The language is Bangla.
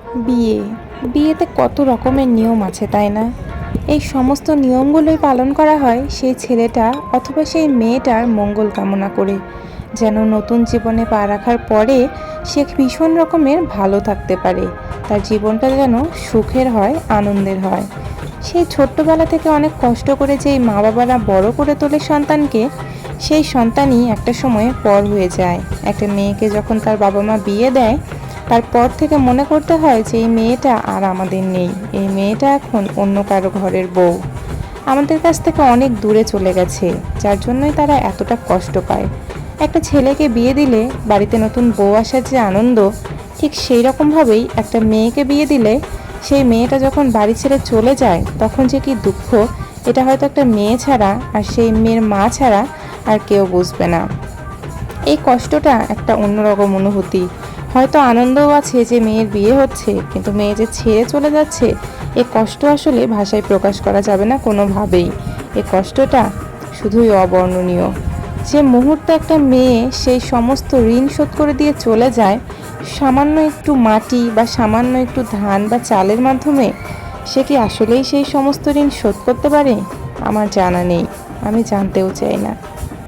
বিয়ে। বিয়েতে কত রকমের নিয়ম আছে, তাই না? এই সমস্ত নিয়মগুলোই পালন করা হয় সেই ছেলেটা অথবা সেই মেয়েটার মঙ্গল কামনা করে। যেন নতুন জীবনে পা রাখার পরে সে ভীষণ রকমের ভালো থাকতে পারে। তার জীবনটা যেন সুখের হয়, আনন্দের হয়। সেই ছোট্টবেলা থেকে অনেক কষ্ট করে যেই মা বাবারা বড় করে তোলে সন্তানকে, সেই সন্তানই একটা সময়ে পর হয়ে যায়। একটা মেয়েকে যখন তার বাবা মা বিয়ে দেয় তারপর থেকে মনে করতে হয় যে এই মেয়েটা আর আমাদের নেই। এই মেয়েটা এখন অন্য কারও ঘরের বউ। আমাদের কাছ থেকে অনেক দূরে চলে গেছে, যার জন্যই তারা এতটা কষ্ট পায়। একটা ছেলেকে বিয়ে দিলে, বাড়িতে নতুন বউ আসার যে আনন্দ, ঠিক সেই রকমভাবেই একটা মেয়েকে বিয়ে দিলে, সেই মেয়েটা যখন বাড়ি ছেড়ে চলে যায়, তখন যে কি দুঃখ, এটা হয়তো একটা মেয়ে ছাড়া আর সেই মেয়ের মা ছাড়া আর কেউ বুঝবে না। এই কষ্টটা একটা অন্যরকম অনুভূতি। হয়তো আনন্দও আছে যে মেয়ের বিয়ে হচ্ছে, কিন্তু মেয়ে যে ছেড়ে চলে যাচ্ছে, এ কষ্ট আসলে ভাষায় প্রকাশ করা যাবে না কোনোভাবেই। এ কষ্টটা শুধুই অবর্ণনীয়। যে মুহূর্তে একটা মেয়ে সেই সমস্ত ঋণ শোধ করে দিয়ে চলে যায়, সামান্য একটু মাটি বা সামান্য একটু ধান বা চালের মাধ্যমে, সে কি আসলেই সেই সমস্ত ঋণ শোধ করতে পারে? আমার জানা নেই। আমি জানতেও চাই না।